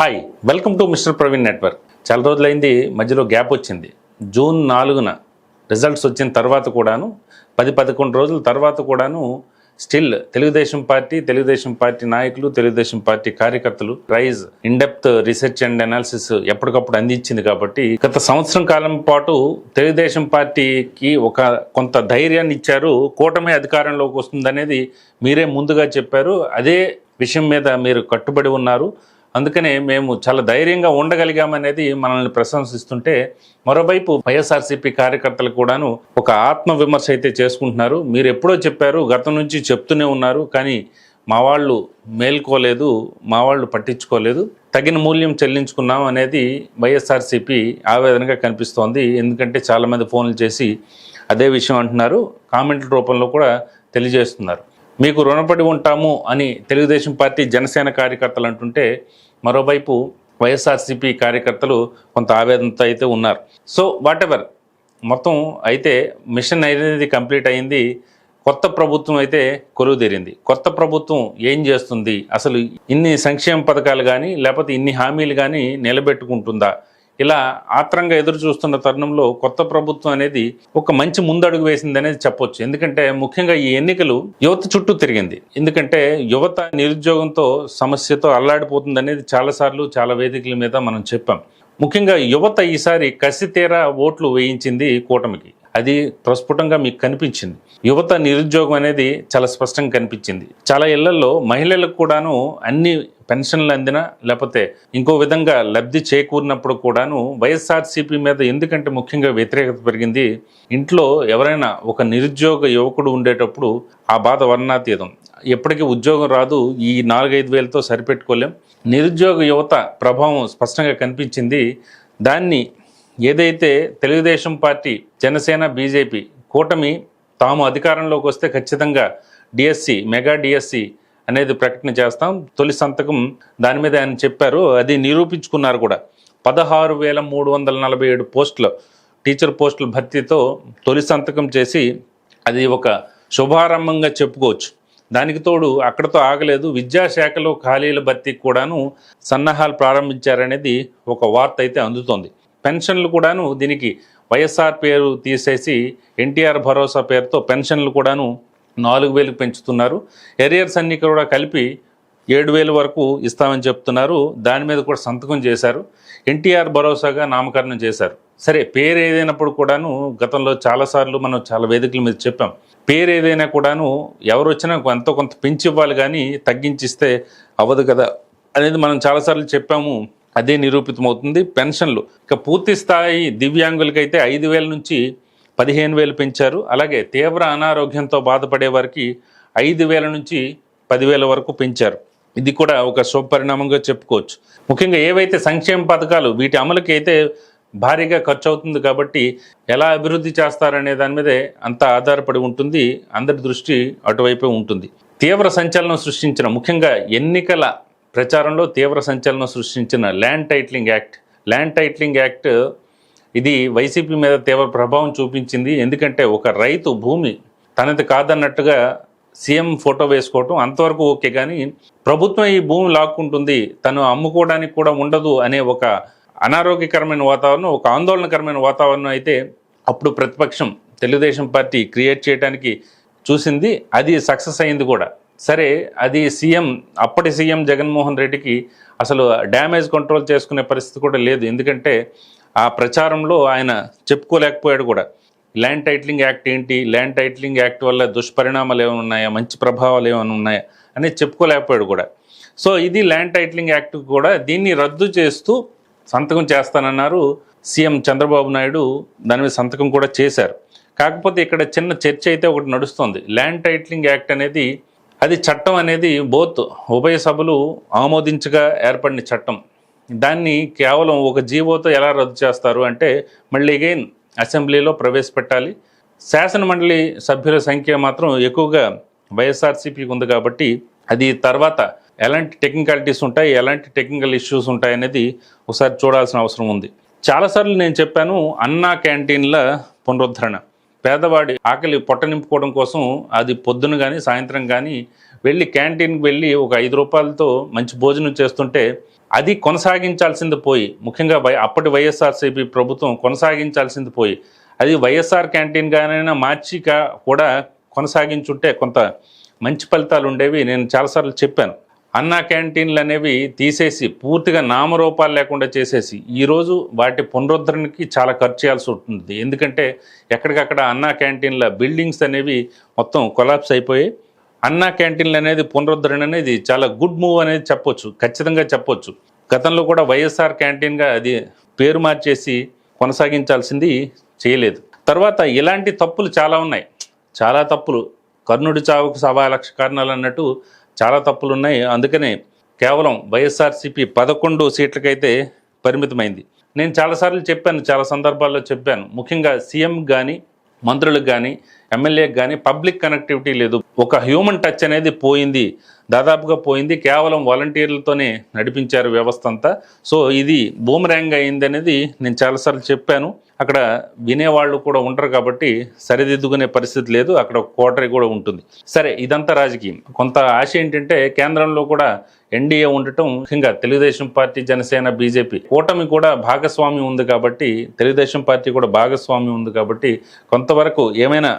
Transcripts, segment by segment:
Hi welcome to mister Praveen network చాలా రోజులైంది మధ్యలో గ్యాప్ వచ్చింది. జూన్ నాలుగున రిజల్ట్స్ వచ్చిన తర్వాత కూడాను పది పదకొండు రోజుల తర్వాత కూడాను still Telugu Desam party Telugu Desam party నాయకులు తెలుగుదేశం పార్టీ కార్యకర్తలు rise in depth research and analysis ఎప్పటికప్పుడు అందించింది కాబట్టి గత సంవత్సరం కాలం పాటు తెలుగుదేశం పార్టీకి ఒక కొంత ధైర్యాన్ని ఇచ్చారు. కూటమి అధికారంలోకి వస్తుందనేది మీరే ముందుగా చెప్పారు. అదే విషయం మీద మీరు కట్టుబడి ఉన్నారు. అందుకనే మేము చాలా ధైర్యంగా ఉండగలిగామనేది మనల్ని ప్రశంసిస్తుంటే మరోవైపు వైఎస్ఆర్సీపీ కార్యకర్తలు కూడాను ఒక ఆత్మ విమర్శ అయితే చేసుకుంటున్నారు. మీరు ఎప్పుడో చెప్పారు గతం నుంచి చెప్తూనే ఉన్నారు కానీ మా వాళ్ళు మేల్కోలేదు మా వాళ్ళు పట్టించుకోలేదు. తగిన మూల్యం చెల్లించుకున్నాం అనేది వైఎస్ఆర్సీపీ ఆవేదనగా కనిపిస్తోంది. ఎందుకంటే చాలామంది ఫోన్లు చేసి అదే విషయం అంటున్నారు. కామెంట్ల రూపంలో కూడా తెలియజేస్తున్నారు. మీకు రుణపడి ఉంటాము అని తెలుగుదేశం పార్టీ జనసేన కార్యకర్తలు అంటుంటే మరోవైపు వైఎస్ఆర్సీపీ కార్యకర్తలు కొంత ఆవేదనతో అయితే ఉన్నారు. సో వాట్ ఎవర్ మొత్తం అయితే మిషన్ అనేది కంప్లీట్ అయింది. కొత్త ప్రభుత్వం అయితే కొలువుదీరింది. కొత్త ప్రభుత్వం ఏం చేస్తుంది? అసలు ఇన్ని సంక్షేమ పథకాలు కానీ లేకపోతే ఇన్ని హామీలు కానీ నిలబెట్టుకుంటుందా? ఇలా ఆత్రంగా ఎదురు చూస్తున్న తరుణంలో కొత్త ప్రభుత్వం అనేది ఒక మంచి ముందడుగు వేసింది అనేది చెప్పొచ్చు. ఎందుకంటే ముఖ్యంగా ఈ ఎన్నికలు యువత చుట్టూ తిరిగింది. ఎందుకంటే యువత నిరుద్యోగంతో సమస్యతో అల్లాడిపోతుంది అనేది చాలాసార్లు చాలా వేదికల మీద మనం చెప్పాం. ముఖ్యంగా యువత ఈసారి కసితేరా ఓట్లు వేయించింది కూటమికి. అది ప్రస్ఫుటంగా మీకు కనిపించింది. యువత నిరుద్యోగం అనేది చాలా స్పష్టంగా కనిపించింది. చాలా ఇళ్ళలో మహిళలకు కూడాను అన్ని పెన్షన్లు అందినా లేకపోతే ఇంకో విధంగా లబ్ధి చేకూరినప్పుడు కూడాను వైఎస్ఆర్సీపీ మీద ఎందుకంటే ముఖ్యంగా వ్యతిరేకత పెరిగింది ఇంట్లో ఎవరైనా ఒక నిరుద్యోగ యువకుడు ఉండేటప్పుడు ఆ బాధ వర్ణాతీతం. ఎప్పటికీ ఉద్యోగం రాదు ఈ నాలుగైదు వేలతో సరిపెట్టుకోలేం. నిరుద్యోగ యువత ప్రభావం స్పష్టంగా కనిపించింది. దాన్ని ఏదైతే తెలుగుదేశం పార్టీ జనసేన బీజేపీ కూటమి తాము అధికారంలోకి వస్తే ఖచ్చితంగా డిఎస్సి మెగా డిఎస్సి అనేది ప్రకటన చేస్తాం. తొలి సంతకం దాని మీద ఆయన చెప్పారు. అది నిరూపించుకున్నారు కూడా. పదహారు వేల మూడు వందల నలభై ఏడు పోస్టులు టీచర్ పోస్టుల భర్తీతో తొలి సంతకం చేసి అది ఒక శుభారంభంగా చెప్పుకోవచ్చు. దానికి తోడు అక్కడతో ఆగలేదు. విద్యాశాఖలో ఖాళీల భర్తీకి కూడాను సన్నాహాలు ప్రారంభించారనేది ఒక వార్త అయితే అందుతోంది. పెన్షన్లు కూడాను దీనికి వైఎస్ఆర్ పేరు తీసేసి ఎన్టీఆర్ భరోసా పేరుతో పెన్షన్లు కూడాను నాలుగు వేలకు పెంచుతున్నారు. ఎరియర్స్ అన్ని కూడా కలిపి ఏడు వేలు వరకు ఇస్తామని చెప్తున్నారు. దాని మీద కూడా సంతకం చేశారు. ఎన్టీఆర్ భరోసాగా నామకరణం చేశారు. సరే పేరు ఏదైనప్పుడు కూడాను గతంలో చాలాసార్లు మనం చాలా వేదికల మీద చెప్పాం. పేరు ఏదైనా కూడాను ఎవరు వచ్చినా ఎంతో కొంత పెంచి ఇవ్వాలి కానీ తగ్గించిస్తే అవ్వదు కదా అనేది మనం చాలాసార్లు చెప్పాము. అదే నిరూపితమవుతుంది. పెన్షన్లు. ఇక పూర్తి స్థాయి దివ్యాంగులకైతే ఐదు వేల నుంచి పదిహేను వేలు పెంచారు. అలాగే తీవ్ర అనారోగ్యంతో బాధపడే వారికి ఐదు వేల నుంచి పదివేల వరకు పెంచారు. ఇది కూడా ఒక శుభపరిణామంగా చెప్పుకోవచ్చు. ముఖ్యంగా ఏవైతే సంక్షేమ పథకాలు వీటి అమలుకి అయితే భారీగా ఖర్చు అవుతుంది కాబట్టి ఎలా అభివృద్ధి చేస్తారనే దాని మీదే అంతా ఆధారపడి ఉంటుంది. అందరి దృష్టి అటువైపే ఉంటుంది. తీవ్ర సంచలనం సృష్టించిన ముఖ్యంగా ఎన్నికల ప్రచారంలో తీవ్ర సంచలనం సృష్టించిన land titling act. Land titling act ఇది వైసీపీ మీద తీవ్ర ప్రభావం చూపించింది. ఎందుకంటే ఒక రైతు భూమి తనది కాదన్నట్టుగా సీఎం ఫోటో వేసుకోవటం అంతవరకు ఓకే కానీ ప్రభుత్వం ఈ భూమి లాక్కుంటుంది. తను అమ్ముకోవడానికి కూడా ఉండదు అనే ఒక అనారోగ్యకరమైన వాతావరణం ఒక ఆందోళనకరమైన వాతావరణం అయితే అప్పుడు ప్రతిపక్షం తెలుగుదేశం పార్టీ క్రియేట్ చేయడానికి చూసింది. అది సక్సెస్ అయింది కూడా. సరే అది సీఎం అప్పటి సీఎం జగన్మోహన్ రెడ్డికి అసలు డ్యామేజ్ కంట్రోల్ చేసుకునే పరిస్థితి కూడా లేదు. ఎందుకంటే ఆ ప్రచారంలో ఆయన చెప్పుకోలేకపోయాడు కూడా. ల్యాండ్ టైటిలింగ్ యాక్ట్ ఏంటి? ల్యాండ్ టైటిలింగ్ యాక్ట్ వల్ల దుష్పరిణామాలు ఏమైనా ఉన్నాయా? మంచి ప్రభావాలు ఏమైనా ఉన్నాయా? అనేది చెప్పుకోలేకపోయాడు కూడా. సో ఇది ల్యాండ్ టైటిలింగ్ యాక్ట్ కూడా దీన్ని రద్దు చేస్తూ సంతకం చేస్తానన్నారు సీఎం చంద్రబాబు నాయుడు. దాని మీద సంతకం కూడా చేశారు. కాకపోతే ఇక్కడ చిన్న చర్చ అయితే ఒకటి నడుస్తుంది. ల్యాండ్ టైటిలింగ్ యాక్ట్ అనేది అది చట్టం అనేది బోత్ ఉభయ సభలు ఆమోదించగా ఏర్పడిన చట్టం. దాన్ని కేవలం ఒక జీవోతో ఎలా రద్దు చేస్తారు అంటే మళ్ళీ అగైన్ అసెంబ్లీలో ప్రవేశపెట్టాలి. శాసన మండలి సభ్యుల సంఖ్య మాత్రం ఎక్కువగా వైఎస్ఆర్సీపీకి ఉంది కాబట్టి అది తర్వాత ఎలాంటి టెక్నికాలిటీస్ ఉంటాయి ఎలాంటి టెక్నికల్ ఇష్యూస్ ఉంటాయి అనేది ఒకసారి చూడాల్సిన అవసరం ఉంది. చాలాసార్లు నేను చెప్పాను అన్నా క్యాంటీన్ల పునరుద్ధరణ. పేదవాడి ఆకలి పొట్ట నింపుకోవడం కోసం అది పొద్దున కానీ సాయంత్రం కానీ వెళ్ళి క్యాంటీన్కి వెళ్ళి ఒక ఐదు రూపాయలతో మంచి భోజనం చేస్తుంటే అది కొనసాగించాల్సింది పోయి ముఖ్యంగా అప్పటి వైఎస్ఆర్సీపీ ప్రభుత్వం కొనసాగించాల్సింది పోయి అది వైఎస్ఆర్ క్యాంటీన్ కానైనా మార్చి కూడా కొనసాగించుంటే కొంత మంచి ఫలితాలు ఉండేవి నేను చాలాసార్లు చెప్పాను. అన్నా క్యాంటీన్లు అనేవి తీసేసి పూర్తిగా నామరూపాలు లేకుండా చేసేసి ఈరోజు వాటి పునరుద్ధరణకి చాలా ఖర్చు చేయాల్సి ఉంటుంది. ఎందుకంటే ఎక్కడికక్కడ అన్నా క్యాంటీన్ల బిల్డింగ్స్ అనేవి మొత్తం కొలాప్స్ అయిపోయి అన్నా క్యాంటీన్లు అనేది పునరుద్ధరణ అనేది చాలా గుడ్ మూవ్ అనేది చెప్పొచ్చు ఖచ్చితంగా చెప్పొచ్చు. గతంలో కూడా వైఎస్ఆర్ క్యాంటీన్గా అది పేరు మార్చేసి కొనసాగించాల్సింది చేయలేదు. తర్వాత ఇలాంటి తప్పులు చాలా ఉన్నాయి. చాలా తప్పులు. కర్ణుడి చావుకు సవా లక్ష కారణాలు అన్నట్టు చాలా తప్పులు ఉన్నాయి అందుకనే కేవలం వైఎస్ఆర్సీపీ పదకొండు సీట్లకైతే పరిమితమైంది. నేను చాలాసార్లు చెప్పాను చాలా సందర్భాల్లో చెప్పాను. ముఖ్యంగా సీఎం కానీ మంత్రులకు కానీ ఎమ్మెల్యేకి కానీ పబ్లిక్ కనెక్టివిటీ లేదు. ఒక హ్యూమన్ టచ్ అనేది పోయింది. దాదాపుగా పోయింది. కేవలం వాలంటీర్లతోనే నడిపించారు వ్యవస్థ అంతా. సో ఇది బూమరాంగ్ అయింది అనేది నేను చాలాసార్లు చెప్పాను. అక్కడ వినేవాళ్ళు కూడా ఉండరు కాబట్టి సరిదిద్దుకునే పరిస్థితి లేదు. అక్కడ కోటరీ కూడా ఉంటుంది. సరే ఇదంతా రాజకీయం. కొంత ఆశ ఏంటంటే కేంద్రంలో కూడా ఎన్డీఏ ఉండటం ముఖ్యంగా తెలుగుదేశం పార్టీ జనసేన బీజేపీ కూటమి కూడా భాగస్వామి ఉంది కాబట్టి తెలుగుదేశం పార్టీ కూడా భాగస్వామి ఉంది కాబట్టి కొంతవరకు ఏమైనా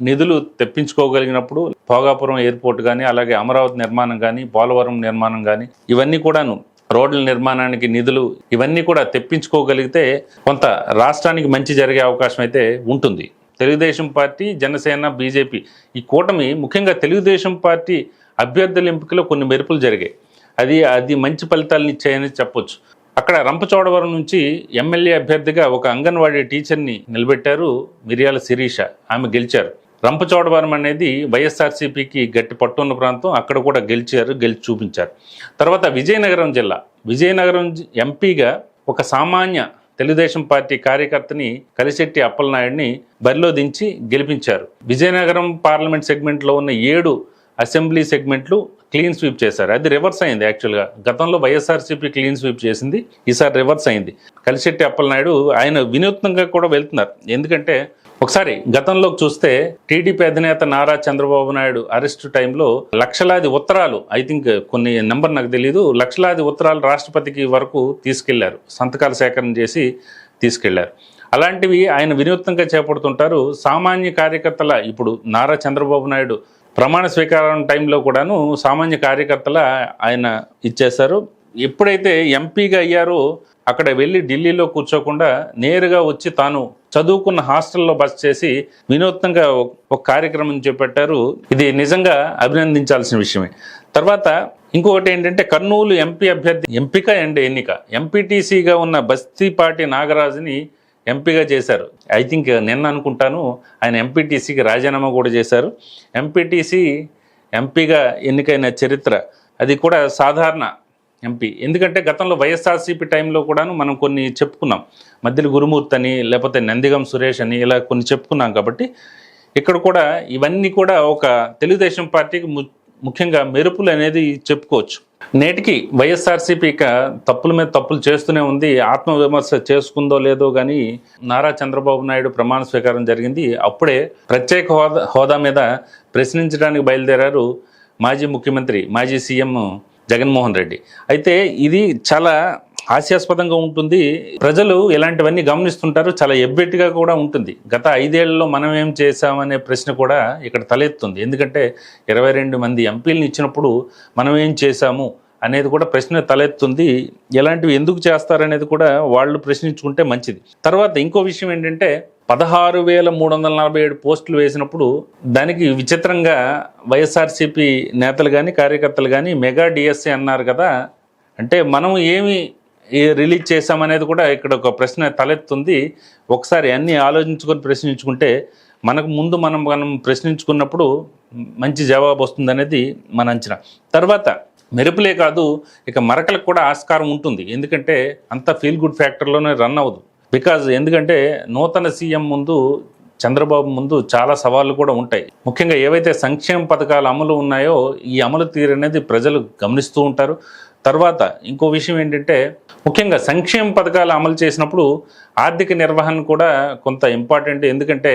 నిధులు తెప్పించుకోగలిగినప్పుడు భోగాపురం ఎయిర్పోర్ట్ కానీ అలాగే అమరావతి నిర్మాణం కానీ పోలవరం నిర్మాణం కానీ ఇవన్నీ కూడాను రోడ్ల నిర్మాణానికి నిధులు ఇవన్నీ కూడా తెప్పించుకోగలిగితే కొంత రాష్ట్రానికి మంచి జరిగే అవకాశం అయితే ఉంటుంది. తెలుగుదేశం పార్టీ జనసేన బీజేపీ ఈ కూటమి ముఖ్యంగా తెలుగుదేశం పార్టీ అభ్యర్థుల ఎంపికలో కొన్ని మెరుపులు జరిగాయి. అది అది మంచి ఫలితాలను ఇచ్చాయని చెప్పొచ్చు. అక్కడ రంపచోడవరం నుంచి ఎమ్మెల్యే అభ్యర్థిగా ఒక అంగన్వాడీ టీచర్ని నిలబెట్టారు మిరియాల శిరీష. ఆమె గెలిచారు. రంపచోడవరం అనేది వైఎస్ఆర్సీపీకి గట్టి పట్టున్న ప్రాంతం. అక్కడ కూడా గెలిచారు గెలిచి చూపించారు. తర్వాత విజయనగరం జిల్లా. విజయనగరం ఎంపీగా ఒక సామాన్య తెలుగుదేశం పార్టీ కార్యకర్తని కలిశెట్టి అప్పలనాయుడిని బరిలో దించి గెలిపించారు. విజయనగరం పార్లమెంట్ సెగ్మెంట్లో ఉన్న ఏడు అసెంబ్లీ సెగ్మెంట్లు క్లీన్ స్వీప్ చేశారు. అది రివర్స్ అయింది యాక్చువల్గా. గతంలో వైఎస్ఆర్సీపీ క్లీన్ స్వీప్ చేసింది ఈసారి రివర్స్ అయింది. కలిశెట్టి అప్పలనాయుడు ఆయన వినూత్నంగా కూడా వెళ్తున్నారు. ఎందుకంటే ఒకసారి గతంలోకి చూస్తే టీడీపీ అధినేత నారా చంద్రబాబు నాయుడు అరెస్ట్ టైంలో లక్షలాది ఉత్తరాలు ఐ థింక్ కొన్ని నెంబర్ నాకు తెలియదు లక్షలాది ఉత్తరాలు రాష్ట్రపతికి వరకు తీసుకెళ్ళారు సంతకాల సేకరణ చేసి తీసుకెళ్ళారు. అలాంటివి ఆయన వినూత్నంగా చేపడుతుంటారు. సామాన్య కార్యకర్తల ఇప్పుడు నారా చంద్రబాబు నాయుడు ప్రమాణ స్వీకారం టైంలో కూడాను సామాన్య కార్యకర్తల ఆయన ఇచ్చేశారు. ఎప్పుడైతే ఎంపీగా అయ్యారో అక్కడ వెళ్ళి ఢిల్లీలో కూర్చోకుండా నేరుగా వచ్చి తాను చదువుకున్న హాస్టల్లో బస్ చేసి వినూత్నంగా ఒక- ఒక కార్యక్రమం చేపట్టారు. ఇది నిజంగా అభినందించాల్సిన విషయమే. తర్వాత ఇంకొకటి ఏంటంటే కర్నూలు ఎంపీ అభ్యర్థి ఎంపిక అండ్ ఎన్నిక. ఎంపీటీసీగా ఉన్న బస్తీపాటి నాగరాజుని ఎంపీగా చేశారు. ఐ థింక్ నిన్న అనుకుంటాను ఆయన ఎంపీటీసీకి రాజీనామా కూడా చేశారు. ఎంపీటీసీ ఎంపీగా ఎన్నికైన చరిత్ర. అది కూడా సాధారణ ఎంపీ. ఎందుకంటే గతంలో వైఎస్ఆర్సీపీ టైంలో కూడాను మనం కొన్ని చెప్పుకున్నాం. మధ్యలో గురుమూర్తి అని లేకపోతే నందిగం సురేష్ అని ఇలా కొన్ని చెప్పుకున్నాం కాబట్టి ఇక్కడ కూడా ఇవన్నీ కూడా ఒక తెలుగుదేశం పార్టీకి ము- ముఖ్యంగా మెరుపులు అనేది చెప్పుకోవచ్చు. నేటికి వైఎస్ఆర్సీపీ ఇక తప్పుల మీద తప్పులు చేస్తూనే ఉంది. ఆత్మవిమర్శ చేసుకుందో లేదో కానీ నారా చంద్రబాబు నాయుడు ప్రమాణ స్వీకారం జరిగింది. అప్పుడే ప్రత్యేక హోదా హోదా మీద ప్రశ్నించడానికి బయలుదేరారు మాజీ ముఖ్యమంత్రి మాజీ సీఎం జగన్మోహన్ రెడ్డి. అయితే ఇది చాలా హాస్యాస్పదంగా ఉంటుంది. ప్రజలు ఇలాంటివన్నీ గమనిస్తుంటారు. చాలా ఎబ్బెట్టిగా కూడా ఉంటుంది. గత ఐదేళ్ళలో మనం ఏం చేశామనే ప్రశ్న కూడా ఇక్కడ తలెత్తుంది. ఎందుకంటే ఇరవై రెండు మంది ఎంపీలను ఇచ్చినప్పుడు మనం ఏం చేశాము అనేది కూడా ప్రశ్న తలెత్తుంది. ఎలాంటివి ఎందుకు చేస్తారనేది కూడా వాళ్ళు ప్రశ్నించుకుంటే మంచిది. తర్వాత ఇంకో విషయం ఏంటంటే పదహారు వేల మూడు వందల నలభై ఏడు పోస్టులు వేసినప్పుడు దానికి విచిత్రంగా వైఎస్ఆర్సీపీ నేతలు కానీ కార్యకర్తలు కానీ మెగా డిఎస్సీ అన్నారు కదా. అంటే మనం ఏమి రిలీజ్ చేశామనేది కూడా ఇక్కడ ఒక ప్రశ్న తలెత్తుంది. ఒకసారి అన్నీ ఆలోచించుకొని ప్రశ్నించుకుంటే మనకు ముందు మనం మనం ప్రశ్నించుకున్నప్పుడు మంచి జవాబు వస్తుందనేది మన అంచనా. తర్వాత మెరుపులే కాదు ఇక మరకలకు కూడా ఆస్కారం ఉంటుంది. ఎందుకంటే అంత ఫీల్ గుడ్ ఫ్యాక్టర్లోనే రన్ అవ్వదు. బికాజ్ ఎందుకంటే నూతన సీఎం ముందు చంద్రబాబు ముందు చాలా సవాళ్ళు కూడా ఉంటాయి. ముఖ్యంగా ఏవైతే సంక్షేమ పథకాలు అమలు ఉన్నాయో ఈ అమలు తీరు అనేది ప్రజలు గమనిస్తూ ఉంటారు. తర్వాత ఇంకో విషయం ఏంటంటే ముఖ్యంగా సంక్షేమ పథకాలు అమలు చేసినప్పుడు ఆర్థిక నిర్వహణ కూడా కొంత ఇంపార్టెంట్ ఎందుకంటే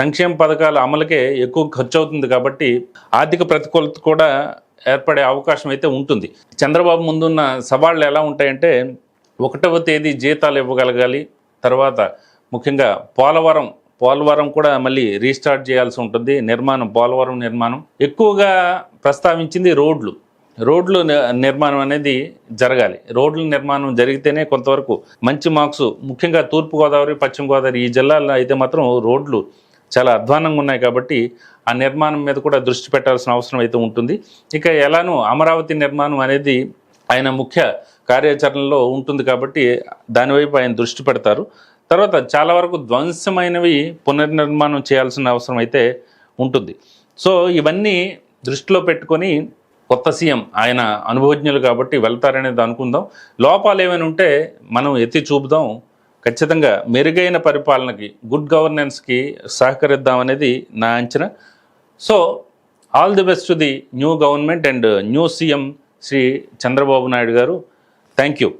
సంక్షేమ పథకాల అమలుకే ఎక్కువ ఖర్చు అవుతుంది కాబట్టి ఆర్థిక ప్రతికూలత కూడా ఏర్పడే అవకాశం అయితే ఉంటుంది. చంద్రబాబు ముందున్న సవాళ్ళు ఎలా ఉంటాయంటే ఒకటవ తేదీ జీతాలు ఇవ్వగలగాలి తర్వాత ముఖ్యంగా పోలవరం పోలవరం కూడా మళ్ళీ రీస్టార్ట్ చేయాల్సి ఉంటుంది. నిర్మాణం పోలవరం నిర్మాణం. ఎక్కువగా ప్రస్తావించింది రోడ్లు. రోడ్లు నిర్మాణం అనేది జరగాలి. రోడ్ల నిర్మాణం జరిగితేనే కొంతవరకు మంచి మార్క్స్ ముఖ్యంగా తూర్పుగోదావరి పశ్చిమ గోదావరి ఈ జిల్లాల్లో అయితే మాత్రం రోడ్లు చాలా అధ్వానంగా ఉన్నాయి కాబట్టి ఆ నిర్మాణం మీద కూడా దృష్టి పెట్టాల్సిన అవసరం అయితే ఉంటుంది. ఇక ఎలానో అమరావతి నిర్మాణం అనేది ఆయన ముఖ్య కార్యాచరణలో ఉంటుంది కాబట్టి దానివైపు ఆయన దృష్టి పెడతారు. తర్వాత చాలా వరకు ధ్వంసమైనవి పునర్నిర్మాణం చేయాల్సిన అవసరం అయితే ఉంటుంది. సో ఇవన్నీ దృష్టిలో పెట్టుకొని కొత్త సీఎం ఆయన అనుభవజ్ఞులు కాబట్టి వెళ్తారనేది అనుకుందాం. లోపాలు ఏమైనా ఉంటే మనం ఎత్తి చూపుదాం. ఖచ్చితంగా మెరుగైన పరిపాలనకి గుడ్ గవర్నెన్స్కి సహకరిద్దాం అనేది నా అంచనా. So all the best to the new government and new CM Shri Chandrababu Naidu garu. Thank you.